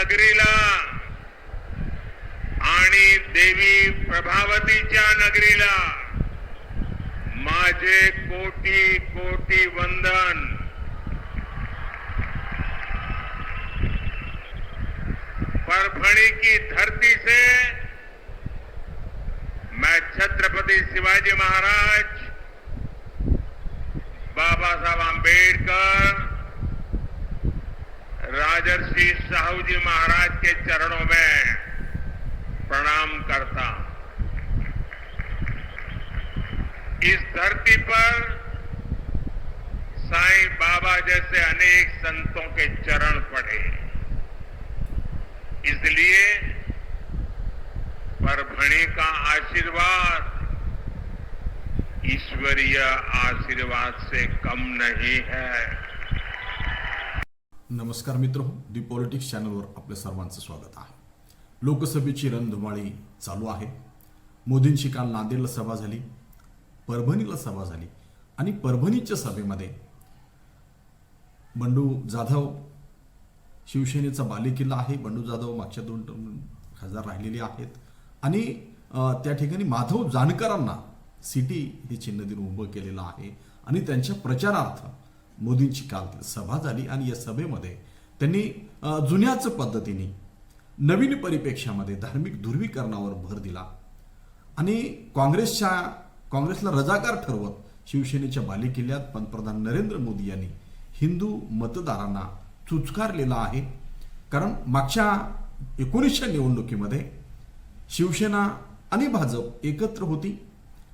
नगरीला. आणि देवी प्रभावतीच्या नगरीला. माझे कोटी कोटी वंदन. परभणी की धरती से मैं छत्रपति शिवाजी महाराज बाबा साहब आंबेडकर राजर्षि साहू जी महाराज के चरणों में प्रणाम करता इस धरती पर साईं बाबा जैसे अनेक संतों के चरण पड़े। इसलिए परभणी का आशीर्वाद ईश्वरीय आशीर्वाद से कम नहीं है। नमस्कार मित्र दी पॉलिटिक्स चॅनलवर आपल्या सर्वांचं स्वागत आहे. लोकसभेची रणधुमाळी चालू आहे. मोदींची काल नांदेडला सभा झाली परभणीला सभा झाली आणि परभणीच्या सभेमध्ये बंडू जाधव शिवसेनेचा बालेकिल्ला आहे. बंडू जाधव मागच्या दोन टर्म खासदार राहिलेले आहेत. आणि त्या ठिकाणी माधव जानकरांना सिटी हे चिन्ह देऊन उभं केलेलं आहे. आणि त्यांच्या प्रचारार्थ मोदींची काल सभा झाली आणि या सभेमध्ये त्यांनी जुन्याच पद्धतीने नवीन परिप्रेक्षामध्ये धार्मिक ध्रुवीकरणावर भर दिला. आणि काँग्रेसच्या काँग्रेसला रजाकार ठरवत शिवसेनेच्या बालेकिल्ल्यात पंतप्रधान नरेंद्र मोदी यांनी हिंदू मतदारांना चुचकारलेला आहे. कारण मागच्या एकोणीसच्या निवडणुकीमध्ये शिवसेना आणि भाजप एकत्र होती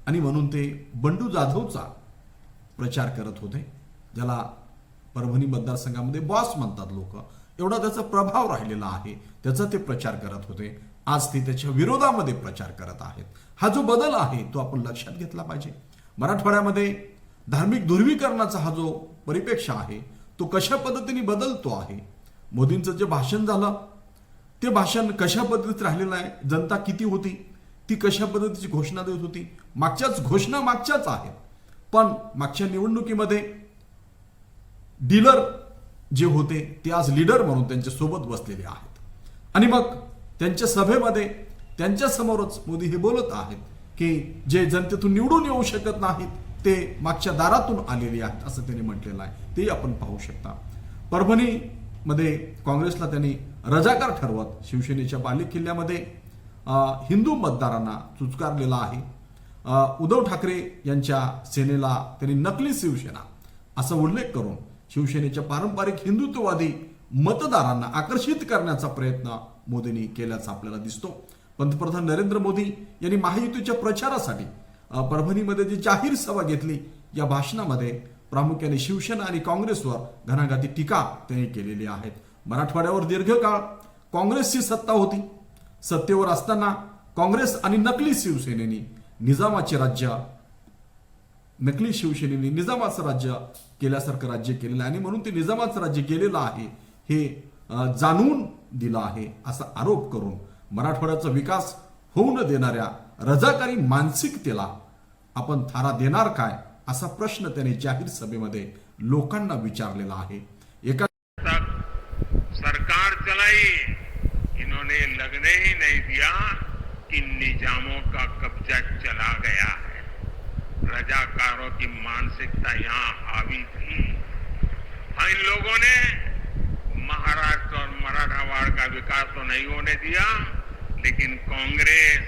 आणि म्हणून ते बंडू जाधवचा प्रचार करत होते. ज्याला परभणी मतदारसंघामध्ये बॉस म्हणतात लोक. एवढा त्याचा प्रभाव राहिलेला आहे. त्याचा ते प्रचार करत होते. आज ते त्याच्या विरोधामध्ये प्रचार करत आहेत. हा जो बदल आहे तो आपण लक्षात घेतला पाहिजे. मराठवाड्यामध्ये धार्मिक ध्रुवीकरणाचा हा जो परिपेक्ष आहे तो कशा पद्धतीने बदलतो आहे? मोदींचं जे भाषण झालं ते भाषण कशा पद्धतीत राहिलेलं आहे? जनता किती होती? ती कशा पद्धतीची घोषणा देत होती? मागच्याच घोषणा मागच्याच आहेत. पण मागच्या निवडणुकीमध्ये डीलर जे होते ते आज लीडर म्हणून त्यांच्यासोबत बसलेले आहेत. आणि मग त्यांच्या सभेमध्ये त्यांच्यासमोरच मोदी हे बोलत आहेत की जे जनतेतून निवडून येऊ शकत नाहीत ते मागच्या दारातून आलेले आहेत असं त्यांनी म्हटलेलं आहे. ते आपण पाहू शकता. परभणीमध्ये काँग्रेसला त्यांनी रजाकार ठरवत शिवसेनेच्या बालिक किल्ल्यामध्ये हिंदू मतदारांना चुचकारलेला आहे. उद्धव ठाकरे यांच्या सेनेला त्यांनी नकली शिवसेना असा उल्लेख करून शिवसेनेच्या पारंपरिक हिंदुत्ववादी मतदारांना आकर्षित करण्याचा प्रयत्न मोदींनी केल्याचा आपल्याला दिसतो. पंतप्रधान नरेंद्र मोदी यांनी महायुतीच्या प्रचारासाठी परभणीमध्ये जी जाहीर सभा घेतली या भाषणामध्ये प्रामुख्याने शिवसेना आणि काँग्रेसवर घणाघाती टीका त्यांनी केलेली आहेत मराठवाड्यावर दीर्घकाळ काँग्रेसची सत्ता होती. सत्तेवर असताना काँग्रेस आणि नकली शिवसेनेनी निजामाचे राज्य नकली शिवसेनेने निजामाचं राज्य केल्यासारखं राज्य केलेलं आहे आणि म्हणून ते निजामाचं राज्य केलेलं आहे हे जाणून दिलं आहे असा आरोप करून मराठवाड्याचा विकास होऊ न देणाऱ्या रजाकारी मानसिकतेला आपण थारा देणार काय असा प्रश्न त्याने जाहीर सभेमध्ये लोकांना विचारलेला आहे. एका सरकार चलाई इन्होंने लगने ही नहीं दिया कि निजामों का कब्जा चला गया है। रजाकारों की मानसिकता यहाँ हावी थी। हाँ इन लोगों ने महाराष्ट्र और मराठावाड़ का विकास तो नहीं होने दिया, लेकिन कांग्रेस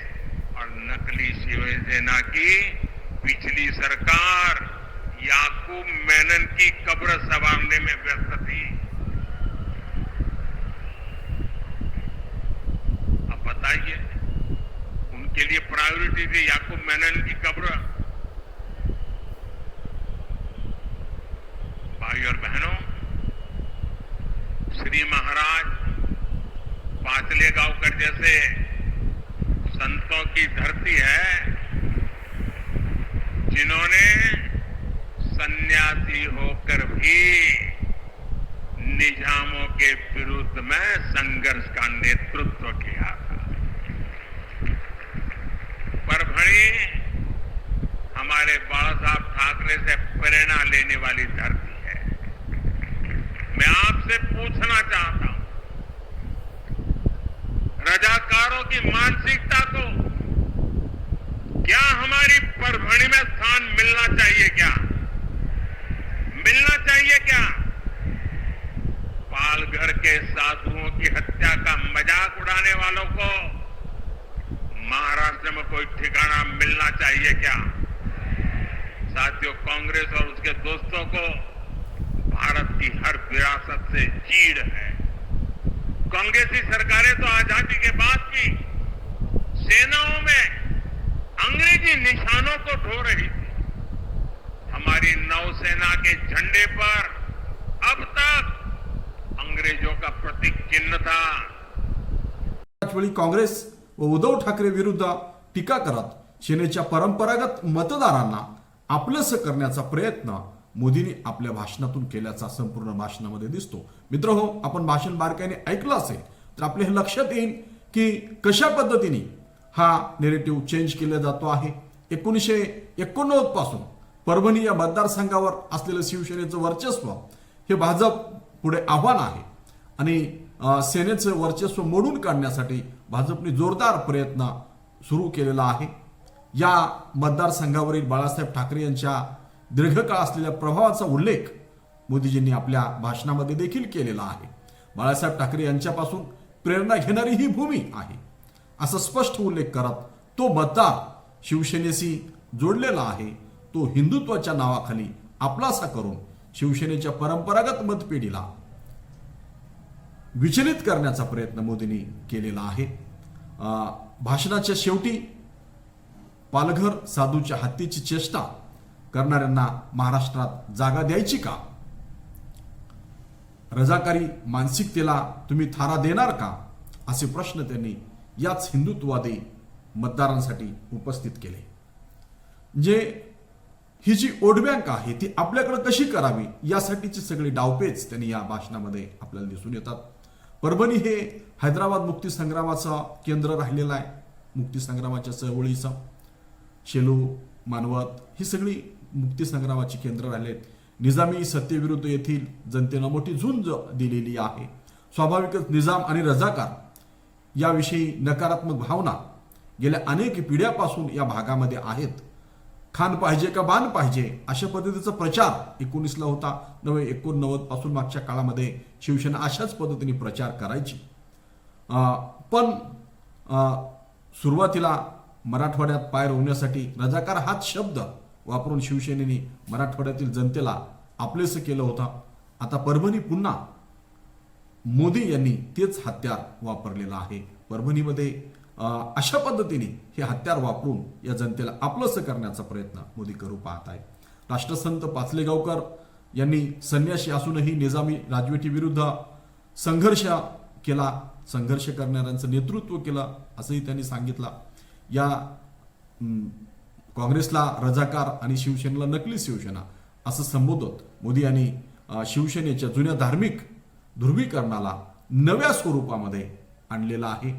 और नकली शिवसेना की पिछली सरकार याकूब मेनन की कब्र संवारने में व्यस्त थी। अब बताइए, उनके लिए प्रायोरिटी थी याकूब मेनन की कब्र। भाई और बहनों, श्री महाराज पातले गांवकर जैसे संतों की धरती है, जिन्होंने सन्यासी होकर रजाकारों की मानसिकता को क्या हमारी परभणी में स्थान मिलना चाहिए क्या? मिलना चाहिए क्या? पालघर के साधुओं की हत्या का मज़ाक उड़ाने वालों को महाराष्ट्र में कोई ठिकाना मिलना चाहिए क्या? साथियों, कांग्रेस और उसके दोस्तों को भारत की हर विरासत से चीड़ है। कांग्रेसी सरकारें तो आजादी के बाद भी सेनाओं में अंग्रेजी निशानों को ढो रही थी। हमारी नौसेना के झंडे पर अब तक अंग्रेजों का प्रतीक चिन्ह था। त्याच वेळी काँग्रेस व उद्धव ठाकरे विरुद्ध टीका करत सेनेच्या परंपरागत मतदारांना आपलंसं करण्याचा प्रयत्न मोदींनी आपल्या भाषणातून केल्याचा संपूर्ण भाषणामध्ये दिसतो. मित्र हो आपण भाषण बारकाईने ऐकलं असेल तर आपल्या हे लक्षात येईल की कशा पद्धतीने हा नेरेटिव्ह चेंज केला जातो आहे. एकोणीसशे एकोणनव्वदपासून परभणी या मतदारसंघावर असलेलं शिवसेनेचं वर्चस्व हे भाजप पुढे आव्हान आहे. आणि सेनेचं वर्चस्व मोडून काढण्यासाठी भाजपने जोरदार प्रयत्न सुरू केलेला आहे. या मतदारसंघावरील बाळासाहेब ठाकरे यांच्या दीर्घकाळ असलेल्या प्रभावाचा उल्लेख मोदीजींनी आपल्या भाषणामध्ये देखील केलेला आहे. बाळासाहेब ठाकरे यांच्यापासून प्रेरणा घेणारी ही भूमी आहे. असा स्पष्ट उल्लेख करत तो मतदार शिवसेनेशी जोडलेला आहे. तो हिंदुत्वाच्या नावाखाली आपलासा करून शिवसेनेच्या परंपरागत मतपेढीला विचलित करण्याचा प्रयत्न मोदींनी केलेला आहे. भाषणाच्या शेवटी पालघर साधूच्या हत्येची चेष्टा करणाऱ्यांना महाराष्ट्रात जागा द्यायची का? रजाकारी मानसिकतेला तुम्ही थारा देणार का? असे प्रश्न त्यांनी याच हिंदुत्ववादी मतदारांसाठी उपस्थित केले. जे ही जी ओटबँक आहे ती आपल्याकडे कशी करावी? यासाठीची सगळी डावपेच त्यांनी या भाषणामध्ये आपल्याला दिसून येतात. परभणी हे हैदराबाद मुक्तीसंग्रामाचं केंद्र राहिलेलं आहे मुक्तीसंग्रामाच्या चळवळीचं. शेलू मानवत ही सगळी मुक्ती केंद्र केंद्र राहिलेत निजामी सत्तेविरुद्ध येथील जनतेनं मोठी झुंज दिलेली आहे. स्वाभाविकच निजाम आणि रजाकार याविषयी नकारात्मक भावना गेल्या अनेक पिढ्यापासून या भागामध्ये आहेत. खान पाहिजे का बाण पाहिजे अशा पद्धतीचा प्रचार एकोणीसला होता. नव्हे एकोणनव्वदपासून मागच्या काळामध्ये शिवसेना अशाच पद्धतीने प्रचार करायची. पण सुरुवातीला मराठवाड्यात पाय रोवण्यासाठी रजाकार हाच शब्द वापरून शिवसेनेने मराठवाड्यातील जनतेला आपलेसं केलं होतं. आता परभणी पुन्हा मोदी यांनी तेच हत्यार वापरलेलं आहे. परभणीमध्ये अशा पद्धतीने हे हत्यार वापरून या जनतेला आपलंसं करण्याचा प्रयत्न मोदी करू पाहत आहे राष्ट्रसंत पाचलेगावकर यांनी संन्यासी असूनही निजामी राजवटीविरुद्ध संघर्ष केला संघर्ष करणाऱ्यांचं नेतृत्व केलं असंही त्यांनी सांगितलं. या काँग्रेसला रजाकार आणि शिवसेनेला नकली शिवसेना असं संबोधत मोदी यांनी शिवसेनेच्या जुन्या धार्मिक ध्रुवीकरणाला नव्या स्वरूपामध्ये आणलेलं आहे.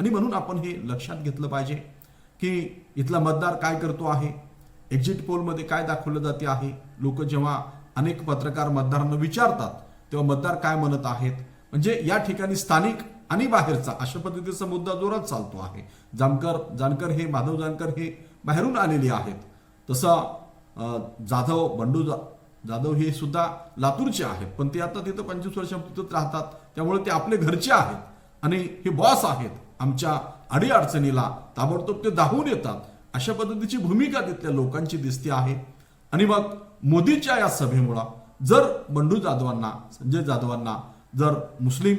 आणि म्हणून आपण हे लक्षात घेतलं पाहिजे की इथला मतदार काय करतो आहे? एक्झिट पोलमध्ये काय दाखवलं जाते आहे? लोक जेव्हा अनेक पत्रकार मतदारांना विचारतात तेव्हा मतदार काय म्हणत आहेत? म्हणजे या ठिकाणी स्थानिक आणि बाहेरचा अशा पद्धतीचा मुद्दा जोरात चालतो आहे. जामकर जानकर हे माधव जानकर हे बाहेरून आलेली आहेत. तसं जाधव बंडू जा- जाधव हे सुद्धा लातूरचे आहेत. पण ते आता तिथं पंचवीस वर्ष तिथंच राहतात. त्यामुळे ते आपले घरचे आहेत. आणि हे बॉस आहेत. आमच्या अडीअडचणीला ताबडतोब ते दाहून येतात. अशा पद्धतीची भूमिका तिथल्या लोकांची दिसते आहे. आणि मग मोदीच्या या सभेमुळं जर बंडू जाधवांना संजय जाधवांना जर मुस्लिम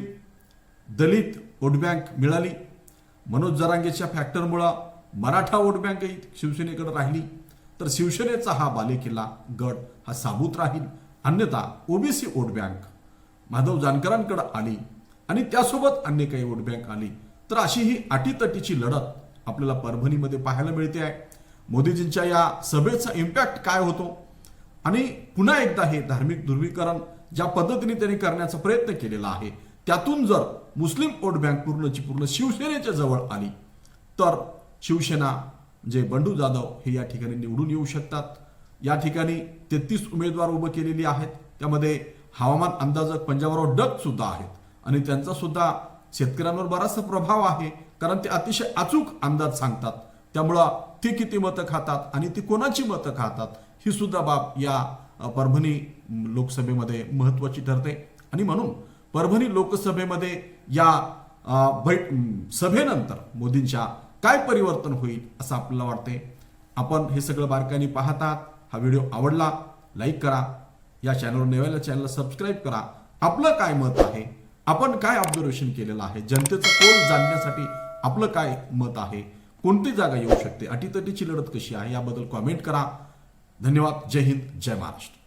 दलित वोट बँक मिळाली मनोज जरांगेच्या फॅक्टरमुळं मराठा वोट बँकही शिवसेनेकडे राहिली तर शिवसेनेचा हा बालेकिल्ला गट हा साबूत राहील. अन्यथा ओबीसी वोट बँक माधव जानकरांकडे आली आणि त्यासोबत अन्य काही वोट बँक आली. तर अशी ही अटीतटीची लढत आपल्याला परभणीमध्ये पाहायला मिळते आहे. मोदीजींच्या या सभेचा इम्पॅक्ट काय होतो? आणि पुन्हा एकदा हे धार्मिक ध्रुवीकरण ज्या पद्धतीने त्यांनी करण्याचा प्रयत्न केलेला आहे त्यातून जर मुस्लिम वोट बँक पूर्णची पूर्ण शिवसेनेच्या जवळ आली तर शिवसेना जे बंडू जाधव हे या ठिकाणी निवडून येऊ शकतात. या ठिकाणी तेहतीस उमेदवार उभं केलेली आहेत. त्यामध्ये हवामान अंदाजक पंजाबराव डग सुद्धा आहेत. आणि त्यांचा सुद्धा शेतकऱ्यांवर बराचसा प्रभाव आहे. कारण ते अतिशय अचूक अंदाज सांगतात. त्यामुळं ते किती मतं खातात आणि ती कोणाची मतं खातात ही सुद्धा बाब या परभणी लोकसभेमध्ये महत्वाची ठरते. आणि म्हणून परभणी लोकसभेमध्ये या अ, बै- सभेनंतर मोदींच्या काय परिवर्तन होईल असं आपल्याला वाटते आपण हे सगळं बारकाईने पाहतात हा व्हिडिओ आवडला लाईक करा. या चॅनलवर नव्याला चॅनलला सबस्क्राईब करा. आपलं काय मत आहे? आपण काय ऑब्झर्वेशन केलेलं आहे? जनतेचा कोल जाणण्यासाठी आपलं काय मत आहे? कोणती जागा येऊ शकते? अटीतटीची लढत कशी आहे? याबद्दल कॉमेंट करा. धन्यवाद. जय हिंद. जय महाराष्ट्र.